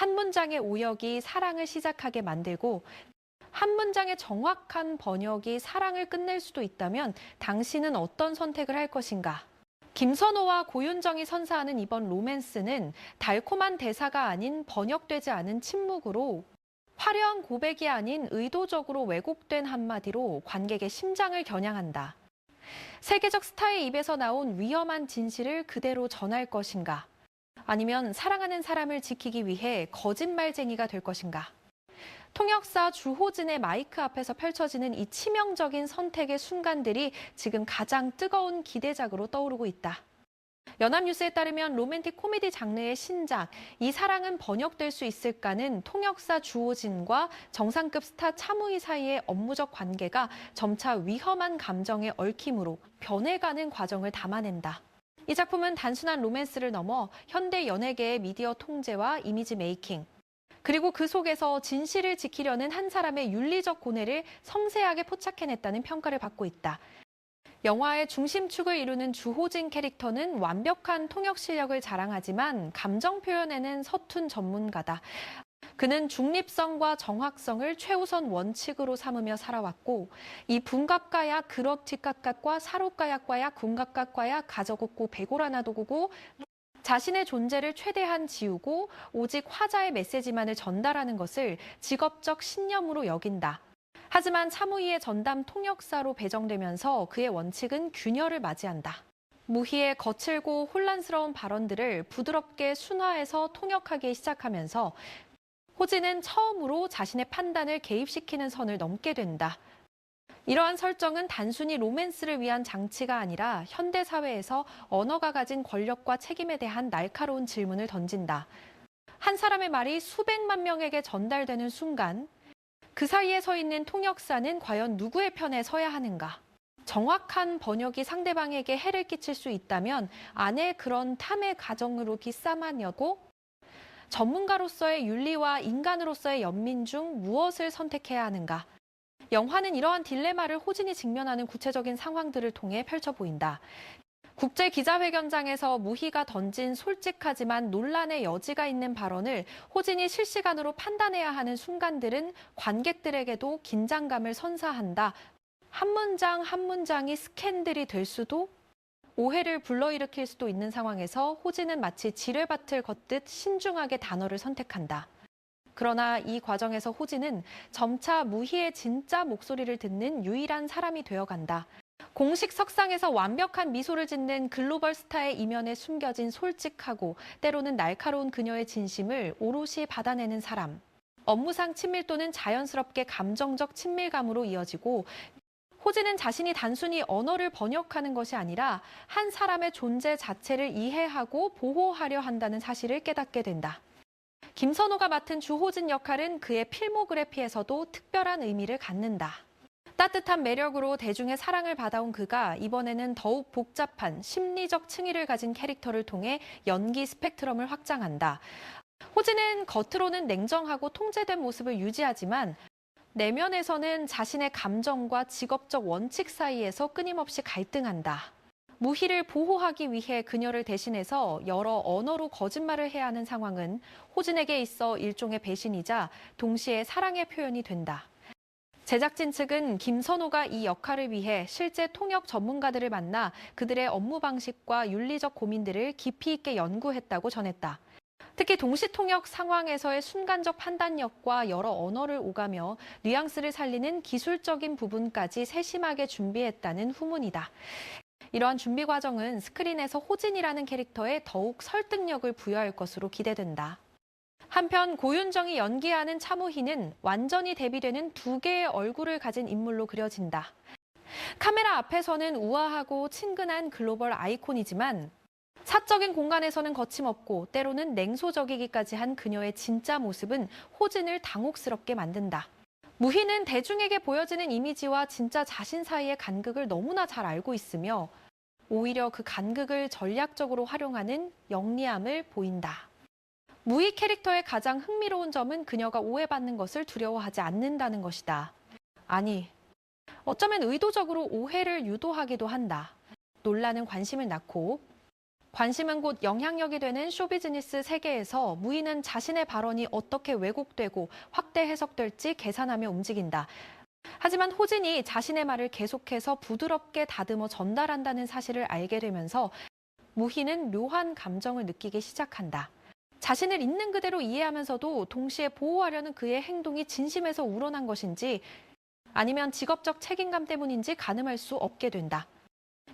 한 문장의 오역이 사랑을 시작하게 만들고 한 문장의 정확한 번역이 사랑을 끝낼 수도 있다면 당신은 어떤 선택을 할 것인가? 김선호와 고윤정이 선사하는 이번 로맨스는 달콤한 대사가 아닌 번역되지 않은 침묵으로 화려한 고백이 아닌 의도적으로 왜곡된 한마디로 관객의 심장을 겨냥한다. 세계적 스타의 입에서 나온 위험한 진실을 그대로 전할 것인가? 아니면 사랑하는 사람을 지키기 위해 거짓말쟁이가 될 것인가? 통역사 주호진의 마이크 앞에서 펼쳐지는 이 치명적인 선택의 순간들이 지금 가장 뜨거운 기대작으로 떠오르고 있다. 연합뉴스에 따르면 로맨틱 코미디 장르의 신작 이 사랑은 번역될 수 있을까는 통역사 주호진과 정상급 스타 차무희 사이의 업무적 관계가 점차 위험한 감정의 얽힘으로 변해가는 과정을 담아낸다. 이 작품은 단순한 로맨스를 넘어 현대 연예계의 미디어 통제와 이미지 메이킹, 그리고 그 속에서 진실을 지키려는 한 사람의 윤리적 고뇌를 섬세하게 포착해냈다는 평가를 받고 있다. 영화의 중심축을 이루는 주호진 캐릭터는 완벽한 통역 실력을 자랑하지만 감정 표현에는 서툰 전문가다. 그는 중립성과 정확성을 최우선 원칙으로 삼으며 살아왔고 이 분갑가약, 그럭뒷각각과 사록가약과약, 군각각과약, 가져고고 배고라나도구고 자신의 존재를 최대한 지우고 오직 화자의 메시지만을 전달하는 것을 직업적 신념으로 여긴다. 하지만 차무희의 전담 통역사로 배정되면서 그의 원칙은 균열을 맞이한다. 무희의 거칠고 혼란스러운 발언들을 부드럽게 순화해서 통역하기 시작하면서 호진은 처음으로 자신의 판단을 개입시키는 선을 넘게 된다. 이러한 설정은 단순히 로맨스를 위한 장치가 아니라 현대 사회에서 언어가 가진 권력과 책임에 대한 날카로운 질문을 던진다. 한 사람의 말이 수백만 명에게 전달되는 순간 그 사이에 서 있는 통역사는 과연 누구의 편에 서야 하는가? 정확한 번역이 상대방에게 해를 끼칠 수 있다면 안에 그런 탐의 가정으로 기싸마냐고 전문가로서의 윤리와 인간으로서의 연민 중 무엇을 선택해야 하는가? 영화는 이러한 딜레마를 호진이 직면하는 구체적인 상황들을 통해 펼쳐 보인다. 국제 기자회견장에서 무희가 던진 솔직하지만 논란의 여지가 있는 발언을 호진이 실시간으로 판단해야 하는 순간들은 관객들에게도 긴장감을 선사한다. 한 문장 한 문장이 스캔들이 될 수도 오해를 불러일으킬 수도 있는 상황에서 호진은 마치 지뢰밭을 걷듯 신중하게 단어를 선택한다. 그러나 이 과정에서 호진은 점차 무희의 진짜 목소리를 듣는 유일한 사람이 되어간다. 공식 석상에서 완벽한 미소를 짓는 글로벌 스타의 이면에 숨겨진 솔직하고 때로는 날카로운 그녀의 진심을 오롯이 받아내는 사람. 업무상 친밀도는 자연스럽게 감정적 친밀감으로 이어지고 호진은 자신이 단순히 언어를 번역하는 것이 아니라 한 사람의 존재 자체를 이해하고 보호하려 한다는 사실을 깨닫게 된다. 김선호가 맡은 주호진 역할은 그의 필모그래피에서도 특별한 의미를 갖는다. 따뜻한 매력으로 대중의 사랑을 받아온 그가 이번에는 더욱 복잡한 심리적 층위를 가진 캐릭터를 통해 연기 스펙트럼을 확장한다. 호진은 겉으로는 냉정하고 통제된 모습을 유지하지만 내면에서는 자신의 감정과 직업적 원칙 사이에서 끊임없이 갈등한다. 무희를 보호하기 위해 그녀를 대신해서 여러 언어로 거짓말을 해야 하는 상황은 호진에게 있어 일종의 배신이자 동시에 사랑의 표현이 된다. 제작진 측은 김선호가 이 역할을 위해 실제 통역 전문가들을 만나 그들의 업무 방식과 윤리적 고민들을 깊이 있게 연구했다고 전했다. 특히 동시 통역 상황에서의 순간적 판단력과 여러 언어를 오가며 뉘앙스를 살리는 기술적인 부분까지 세심하게 준비했다는 후문이다. 이러한 준비 과정은 스크린에서 호진이라는 캐릭터에 더욱 설득력을 부여할 것으로 기대된다. 한편 고윤정이 연기하는 차무희는 완전히 대비되는 두 개의 얼굴을 가진 인물로 그려진다. 카메라 앞에서는 우아하고 친근한 글로벌 아이콘이지만 사적인 공간에서는 거침없고 때로는 냉소적이기까지 한 그녀의 진짜 모습은 호진을 당혹스럽게 만든다. 무희는 대중에게 보여지는 이미지와 진짜 자신 사이의 간극을 너무나 잘 알고 있으며 오히려 그 간극을 전략적으로 활용하는 영리함을 보인다. 무희 캐릭터의 가장 흥미로운 점은 그녀가 오해받는 것을 두려워하지 않는다는 것이다. 아니, 어쩌면 의도적으로 오해를 유도하기도 한다. 논란은 관심을 낳고 관심은 곧 영향력이 되는 쇼비즈니스 세계에서 무희는 자신의 발언이 어떻게 왜곡되고 확대 해석될지 계산하며 움직인다. 하지만 호진이 자신의 말을 계속해서 부드럽게 다듬어 전달한다는 사실을 알게 되면서 무희는 묘한 감정을 느끼기 시작한다. 자신을 있는 그대로 이해하면서도 동시에 보호하려는 그의 행동이 진심에서 우러난 것인지 아니면 직업적 책임감 때문인지 가늠할 수 없게 된다.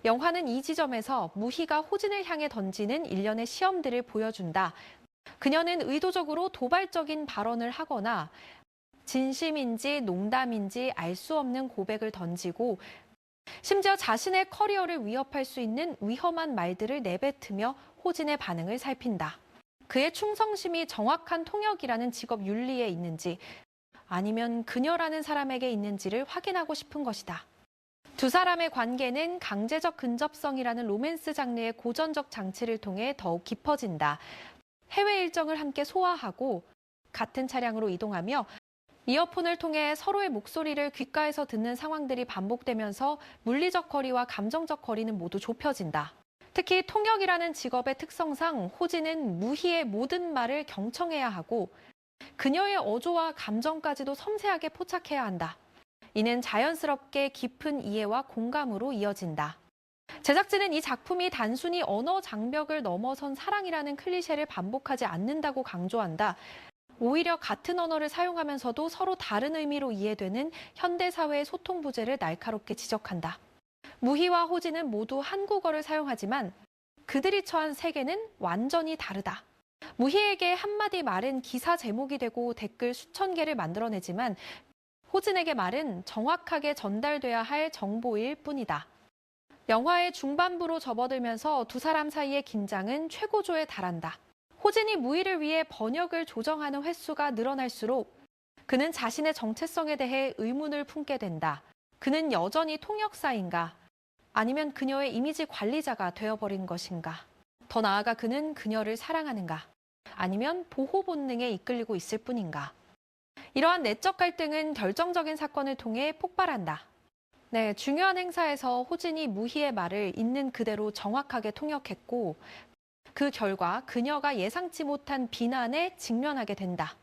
영화는 이 지점에서 무희가 호진을 향해 던지는 일련의 시험들을 보여준다. 그녀는 의도적으로 도발적인 발언을 하거나 진심인지 농담인지 알 수 없는 고백을 던지고 심지어 자신의 커리어를 위협할 수 있는 위험한 말들을 내뱉으며 호진의 반응을 살핀다. 그의 충성심이 정확한 통역이라는 직업 윤리에 있는지 아니면 그녀라는 사람에게 있는지를 확인하고 싶은 것이다. 두 사람의 관계는 강제적 근접성이라는 로맨스 장르의 고전적 장치를 통해 더욱 깊어진다. 해외 일정을 함께 소화하고 같은 차량으로 이동하며 이어폰을 통해 서로의 목소리를 귓가에서 듣는 상황들이 반복되면서 물리적 거리와 감정적 거리는 모두 좁혀진다. 특히 통역이라는 직업의 특성상 호진은 무희의 모든 말을 경청해야 하고 그녀의 어조와 감정까지도 섬세하게 포착해야 한다. 이는 자연스럽게 깊은 이해와 공감으로 이어진다. 제작진은 이 작품이 단순히 언어 장벽을 넘어선 사랑이라는 클리셰를 반복하지 않는다고 강조한다. 오히려 같은 언어를 사용하면서도 서로 다른 의미로 이해되는 현대사회의 소통 부재를 날카롭게 지적한다. 무희와 호진은 모두 한국어를 사용하지만 그들이 처한 세계는 완전히 다르다. 무희에게 한마디 말은 기사 제목이 되고 댓글 수천 개를 만들어내지만 호진에게 말은 정확하게 전달돼야 할 정보일 뿐이다. 영화의 중반부로 접어들면서 두 사람 사이의 긴장은 최고조에 달한다. 호진이 무희를 위해 번역을 조정하는 횟수가 늘어날수록 그는 자신의 정체성에 대해 의문을 품게 된다. 그는 여전히 통역사인가? 아니면 그녀의 이미지 관리자가 되어버린 것인가? 더 나아가 그는 그녀를 사랑하는가? 아니면 보호 본능에 이끌리고 있을 뿐인가? 이러한 내적 갈등은 결정적인 사건을 통해 폭발한다. 네, 중요한 행사에서 호진이 무희의 말을 있는 그대로 정확하게 통역했고 그 결과 그녀가 예상치 못한 비난에 직면하게 된다.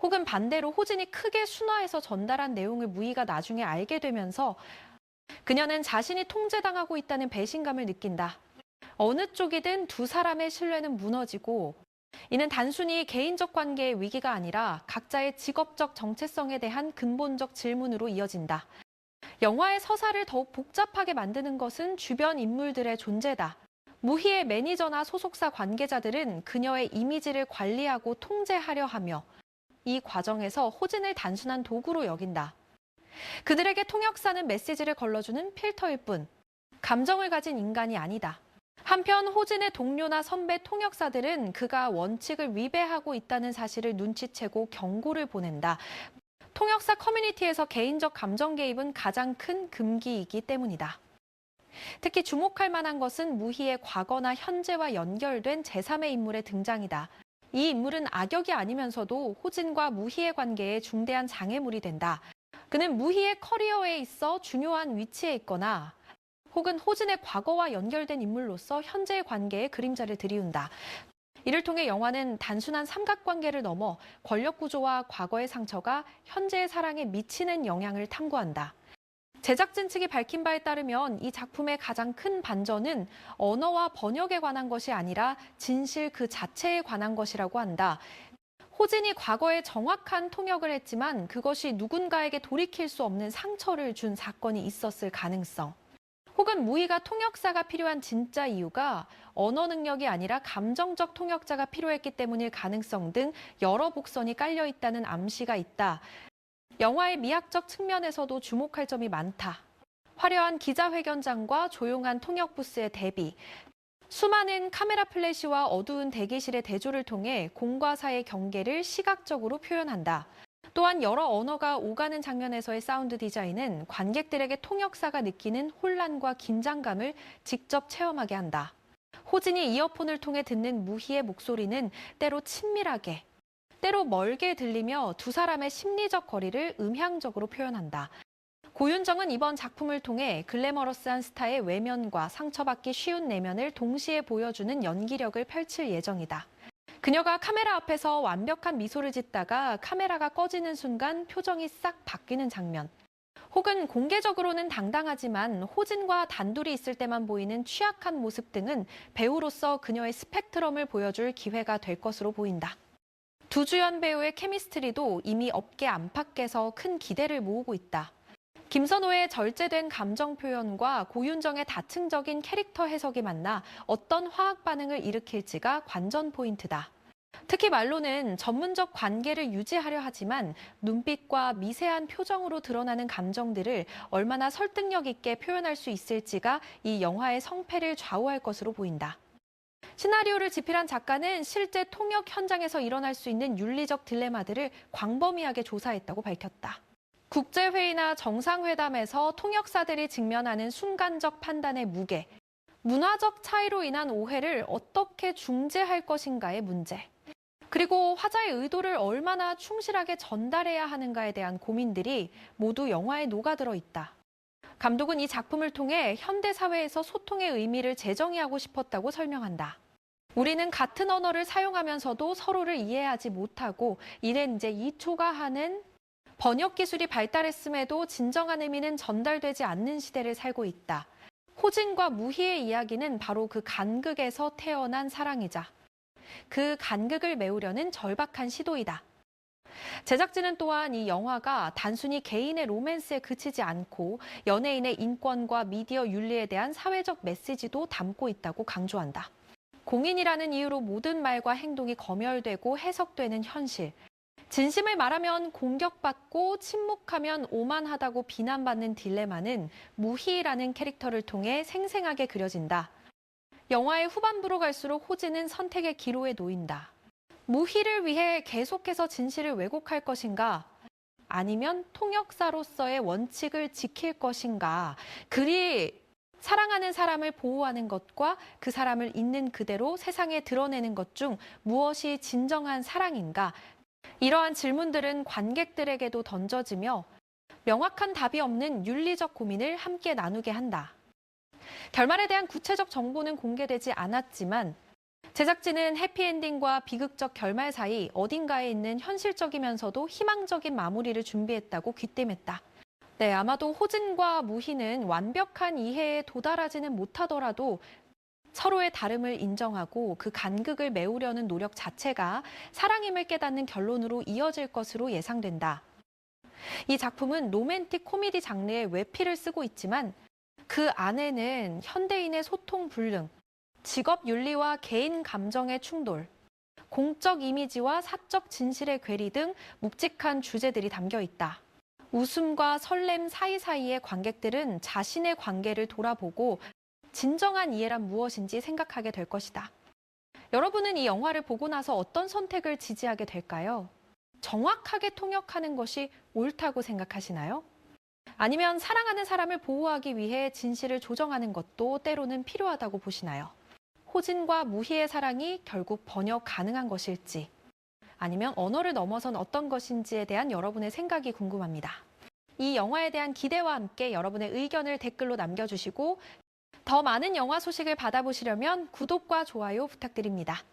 혹은 반대로 호진이 크게 순화해서 전달한 내용을 무희가 나중에 알게 되면서 그녀는 자신이 통제당하고 있다는 배신감을 느낀다. 어느 쪽이든 두 사람의 신뢰는 무너지고 이는 단순히 개인적 관계의 위기가 아니라 각자의 직업적 정체성에 대한 근본적 질문으로 이어진다. 영화의 서사를 더욱 복잡하게 만드는 것은 주변 인물들의 존재다. 무희의 매니저나 소속사 관계자들은 그녀의 이미지를 관리하고 통제하려 하며 이 과정에서 호진을 단순한 도구로 여긴다. 그들에게 통역사는 메시지를 걸러주는 필터일 뿐 감정을 가진 인간이 아니다. 한편 호진의 동료나 선배 통역사들은 그가 원칙을 위배하고 있다는 사실을 눈치채고 경고를 보낸다. 통역사 커뮤니티에서 개인적 감정 개입은 가장 큰 금기이기 때문이다. 특히 주목할 만한 것은 무희의 과거나 현재와 연결된 제3의 인물의 등장이다. 이 인물은 악역이 아니면서도 호진과 무희의 관계에 중대한 장애물이 된다. 그는 무희의 커리어에 있어 중요한 위치에 있거나 혹은 호진의 과거와 연결된 인물로서 현재의 관계에 그림자를 들이운다. 이를 통해 영화는 단순한 삼각관계를 넘어 권력 구조와 과거의 상처가 현재의 사랑에 미치는 영향을 탐구한다. 제작진 측이 밝힌 바에 따르면 이 작품의 가장 큰 반전은 언어와 번역에 관한 것이 아니라 진실 그 자체에 관한 것이라고 한다. 호진이 과거에 정확한 통역을 했지만 그것이 누군가에게 돌이킬 수 없는 상처를 준 사건이 있었을 가능성. 혹은 무희가 통역사가 필요한 진짜 이유가 언어 능력이 아니라 감정적 통역자가 필요했기 때문일 가능성 등 여러 복선이 깔려 있다는 암시가 있다. 영화의 미학적 측면에서도 주목할 점이 많다. 화려한 기자회견장과 조용한 통역 부스의 대비, 수많은 카메라 플래시와 어두운 대기실의 대조를 통해 공과 사의 경계를 시각적으로 표현한다. 또한 여러 언어가 오가는 장면에서의 사운드 디자인은 관객들에게 통역사가 느끼는 혼란과 긴장감을 직접 체험하게 한다. 호진이 이어폰을 통해 듣는 무희의 목소리는 때로 친밀하게, 때로 멀게 들리며 두 사람의 심리적 거리를 음향적으로 표현한다. 고윤정은 이번 작품을 통해 글래머러스한 스타의 외면과 상처받기 쉬운 내면을 동시에 보여주는 연기력을 펼칠 예정이다. 그녀가 카메라 앞에서 완벽한 미소를 짓다가 카메라가 꺼지는 순간 표정이 싹 바뀌는 장면. 혹은 공개적으로는 당당하지만 호진과 단둘이 있을 때만 보이는 취약한 모습 등은 배우로서 그녀의 스펙트럼을 보여줄 기회가 될 것으로 보인다. 두 주연 배우의 케미스트리도 이미 업계 안팎에서 큰 기대를 모으고 있다. 김선호의 절제된 감정 표현과 고윤정의 다층적인 캐릭터 해석이 만나 어떤 화학 반응을 일으킬지가 관전 포인트다. 특히 말로는 전문적 관계를 유지하려 하지만 눈빛과 미세한 표정으로 드러나는 감정들을 얼마나 설득력 있게 표현할 수 있을지가 이 영화의 성패를 좌우할 것으로 보인다. 시나리오를 집필한 작가는 실제 통역 현장에서 일어날 수 있는 윤리적 딜레마들을 광범위하게 조사했다고 밝혔다. 국제회의나 정상회담에서 통역사들이 직면하는 순간적 판단의 무게, 문화적 차이로 인한 오해를 어떻게 중재할 것인가의 문제, 그리고 화자의 의도를 얼마나 충실하게 전달해야 하는가에 대한 고민들이 모두 영화에 녹아들어 있다. 감독은 이 작품을 통해 현대 사회에서 소통의 의미를 재정의하고 싶었다고 설명한다. 우리는 같은 언어를 사용하면서도 서로를 이해하지 못하고 이는 이제 2초가 하는 번역 기술이 발달했음에도 진정한 의미는 전달되지 않는 시대를 살고 있다. 호진과 무희의 이야기는 바로 그 간극에서 태어난 사랑이자 그 간극을 메우려는 절박한 시도이다. 제작진은 또한 이 영화가 단순히 개인의 로맨스에 그치지 않고 연예인의 인권과 미디어 윤리에 대한 사회적 메시지도 담고 있다고 강조한다. 공인이라는 이유로 모든 말과 행동이 검열되고 해석되는 현실. 진심을 말하면 공격받고 침묵하면 오만하다고 비난받는 딜레마는 무희라는 캐릭터를 통해 생생하게 그려진다. 영화의 후반부로 갈수록 호진은 선택의 기로에 놓인다. 무희를 위해 계속해서 진실을 왜곡할 것인가? 아니면 통역사로서의 원칙을 지킬 것인가? 그리 사랑하는 사람을 보호하는 것과 그 사람을 있는 그대로 세상에 드러내는 것 중 무엇이 진정한 사랑인가? 이러한 질문들은 관객들에게도 던져지며 명확한 답이 없는 윤리적 고민을 함께 나누게 한다. 결말에 대한 구체적 정보는 공개되지 않았지만 제작진은 해피엔딩과 비극적 결말 사이 어딘가에 있는 현실적이면서도 희망적인 마무리를 준비했다고 귀띔했다. 네, 아마도 호진과 무희는 완벽한 이해에 도달하지는 못하더라도 서로의 다름을 인정하고 그 간극을 메우려는 노력 자체가 사랑임을 깨닫는 결론으로 이어질 것으로 예상된다. 이 작품은 로맨틱 코미디 장르의 외피를 쓰고 있지만 그 안에는 현대인의 소통 불능, 직업 윤리와 개인 감정의 충돌, 공적 이미지와 사적 진실의 괴리 등 묵직한 주제들이 담겨 있다. 웃음과 설렘 사이사이의 관객들은 자신의 관계를 돌아보고 진정한 이해란 무엇인지 생각하게 될 것이다. 여러분은 이 영화를 보고 나서 어떤 선택을 지지하게 될까요? 정확하게 통역하는 것이 옳다고 생각하시나요? 아니면 사랑하는 사람을 보호하기 위해 진실을 조정하는 것도 때로는 필요하다고 보시나요? 호진과 무희의 사랑이 결국 번역 가능한 것일지, 아니면 언어를 넘어선 어떤 것인지에 대한 여러분의 생각이 궁금합니다. 이 영화에 대한 기대와 함께 여러분의 의견을 댓글로 남겨주시고 더 많은 영화 소식을 받아보시려면 구독과 좋아요 부탁드립니다.